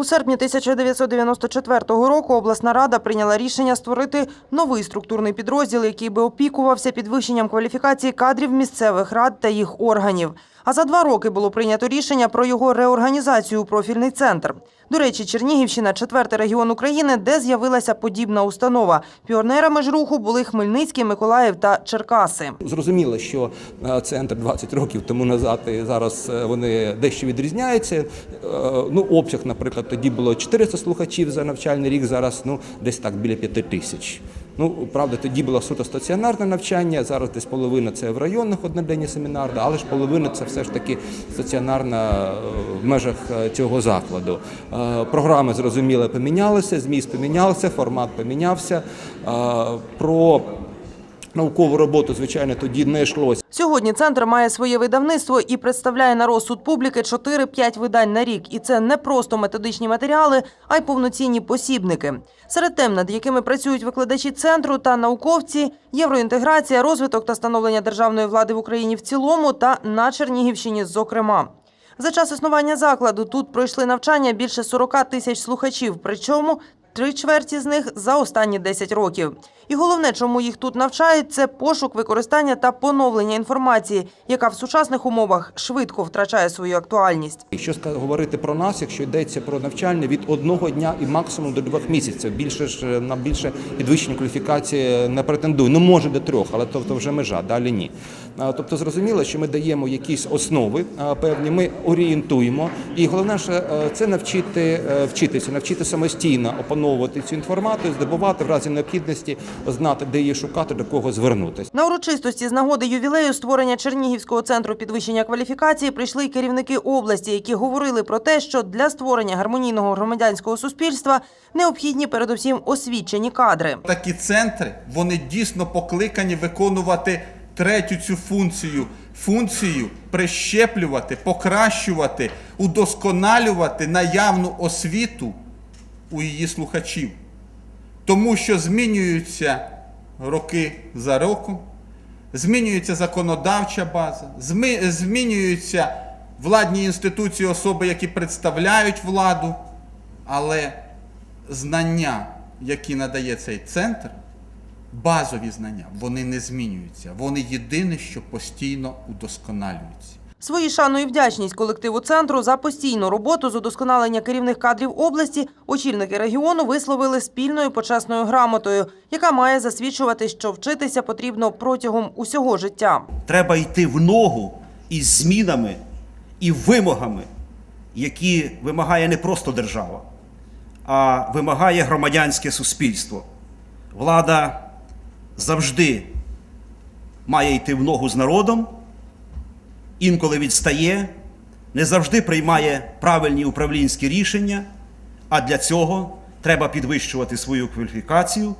У серпні 1994 року обласна рада прийняла рішення створити новий структурний підрозділ, який би опікувався підвищенням кваліфікації кадрів місцевих рад та їх органів. А за два роки було прийнято рішення про його реорганізацію у профільний центр. До речі, Чернігівщина четвертий регіон України, де з'явилася подібна установа. Піонерами ж руху були Хмельницький, Миколаїв та Черкаси. Зрозуміло, що е, центр 20 років тому назад і зараз е, вони дещо відрізняються. Е, Ну, обсяг, наприклад, тоді було 400 слухачів за навчальний рік, зараз ну десь так біля 5 тисяч. Ну, правда, тоді було суто стаціонарне навчання, зараз десь половина це в районних одноденні семінар, але ж половина це все ж таки стаціонарна е, в межах е, цього закладу. Е, Програми зрозуміло помінялися, зміст помінявся, формат помінявся. Про Наукову роботу, звичайно, тоді не йшлося. Сьогодні центр має своє видавництво і представляє на розсуд публіки 4-5 видань на рік. І це не просто методичні матеріали, а й повноцінні посібники. Серед тем, над якими працюють викладачі центру та науковці, євроінтеграція, розвиток та становлення державної влади в Україні в цілому та на Чернігівщині, зокрема. За час існування закладу тут пройшли навчання більше 40 тисяч слухачів, причому три чверті з них за останні 10 років. І головне, чому їх тут навчають, це пошук, використання та поновлення інформації, яка в сучасних умовах швидко втрачає свою актуальність. Якщо говорити про нас, якщо йдеться про навчання від одного дня і максимум до двох місяців, більше ж е, на більше підвищення кваліфікації не претендую. Ну може до трьох, але то, то вже межа, далі ні. Тобто зрозуміло, що ми даємо якісь основи певні, ми орієнтуємо, і головне ж е, це навчити е, вчитися, навчити самостійно опановувати цю інформацію, здобувати в разі необхідності, знати, де її шукати, до кого звернутися. На урочистості з нагоди ювілею створення Чернігівського центру підвищення кваліфікації прийшли й керівники області, які говорили про те, що для створення гармонійного громадянського суспільства необхідні передусім освічені кадри. Такі центри вони дійсно покликані виконувати третю цю функцію. Функцію прищеплювати, покращувати, удосконалювати наявну освіту у її слухачів. Тому що змінюються роки за роком, змінюється законодавча база, змінюються владні інституції, особи, які представляють владу, але знання, які надає цей центр, базові знання, вони не змінюються. Вони єдине, що постійно удосконалюються. Свої шану і вдячність колективу центру за постійну роботу з удосконалення керівних кадрів області очільники регіону висловили спільною почесною грамотою, яка має засвідчувати, що вчитися потрібно протягом усього життя. треба йти в ногу із змінами і вимогами, які вимагає не просто держава, а вимагає громадянське суспільство. Влада завжди має йти в ногу з народом, інколи відстає, не завжди приймає правильні управлінські рішення, а для цього треба підвищувати свою кваліфікацію,